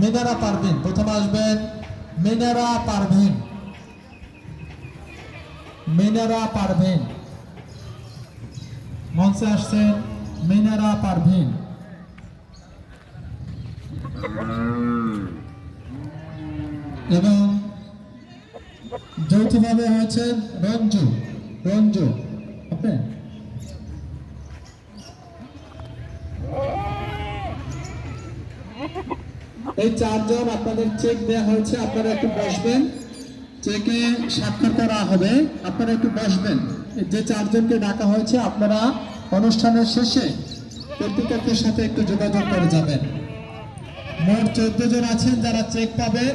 মিনারা পারভিন প্রথমে আসবেন মিনারা পারভিন মিনারা পারভিন মঞ্চে আসছেন, মিনারা পারভিন এবং যৌথভাবে হয়েছেন রঞ্জু। রঞ্জু ওকে এই চারজন আপনাদের চেক দেওয়া হয়েছে, আপনারা একটু বসবেন। চেকে স্বাক্ষর করা হবে, আপনারা একটু বসবেন। যে চারজনকে ডাকা হয়েছে, আপনারা অনুষ্ঠানের শেষে কর্তৃপক্ষের সাথে একটু যোগাযোগ করে যাবেন। মোট চোদ্দ জন আছেন যারা চেক পাবেন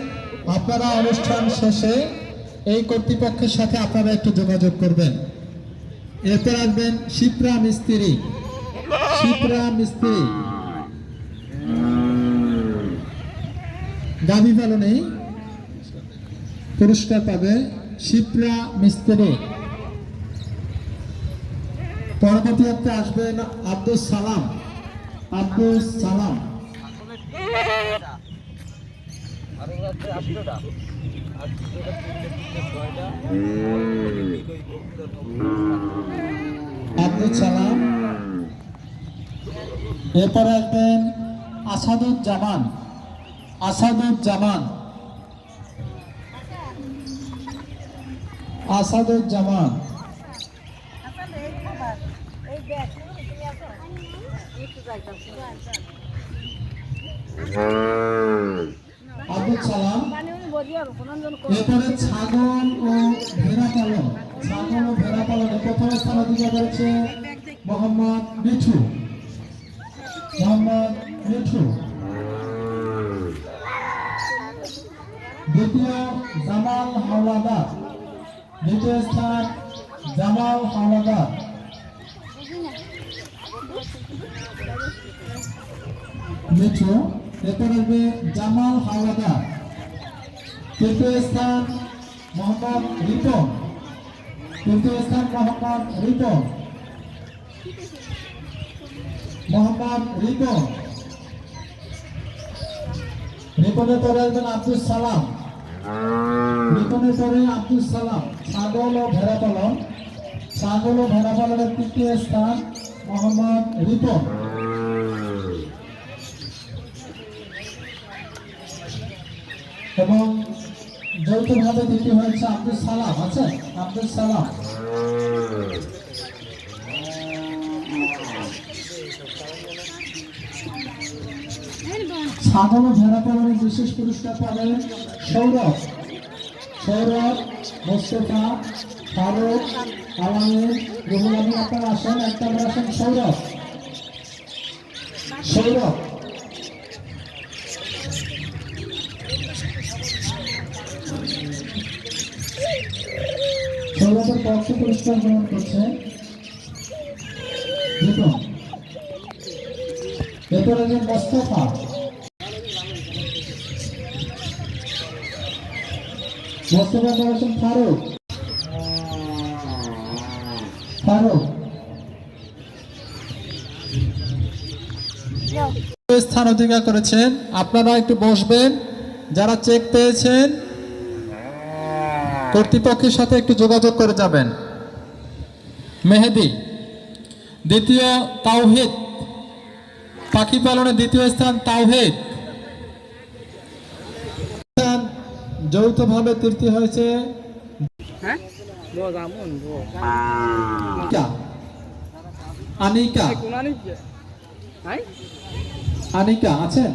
আপনারা অনুষ্ঠান শেষে এই কর্তৃপক্ষের সাথে আপনারা একটু যোগাযোগ করবেন। এরপর আসবেন শিপ্রা মিস্ত্রি। শিপ্রা মিস্ত্রি। গাভী পালনে পুরস্কার পাবে শিপ্রা মিস্ত্রি। পরবর্তী হতে আসবেন আব্দুল সালাম। আব্দুল সালাম। আব্দুল সালাম। এরপরে আসবেন আসাদুজ্জামান। আসাদুজ্জামান। আসাদুজ্জামান। আব্দুল সালাম। এরপরে ছাগল ও ভেড়া পালন। ছাগল ও ভেড়া পালনে প্রথম স্থান অধিকার করেছে মোহাম্মদ মিঠু। মোহাম্মদ মিঠু। দ্বিতীয় জামাল হাওলাদার। দ্বিতীয় স্থান জামাল হাওলাদার। মিঠু এরপর আসবে জামাল হাওলাদার। তৃতীয় স্থান মোহাম্মদ রিপন। তৃতীয় স্থান মোহাম্মদ রিপন। মোহাম্মদ রিপন। রিপনের পরে আসবেন আব্দুল সালাম। রিপনের পরে আব্দুল সালাম ছাগল ও ভেড়া পালন। ছাগল ও ভেড়া পালনের তৃতীয় স্থান মোহাম্মদ রিপন। এবং যৌথভাবে দ্বিতীয় হয়েছে আব্দুল সালাম। আছে আব্দুল সালাম। ছাগল ভেড়া পালনের বিশেষ পুরস্কার পাবেন সৌরভ। সৌরভ, মোস্তফা, ফারুক আলামের রুহুল আমিন, আপনারা আসেন, একটা আসেন, সৌরভ। সৌরভ। সৌরভের পক্ষে পুরস্কার গ্রহণ করছে স্থান অধিকার করেছেন। আপনারা একটু বসবেন। যারা চেক পেয়েছেন, কর্তৃপক্ষের সাথে একটু যোগাযোগ করে যাবেন। মেহেদি। দ্বিতীয় তাওহিদ। পাখি পালনে দ্বিতীয় স্থান তাওহিদ। যৌথভাবে তৃতীয় হয়েছে। হ্যাঁ? আনিকা। আনিকা। আনিকা আছেন?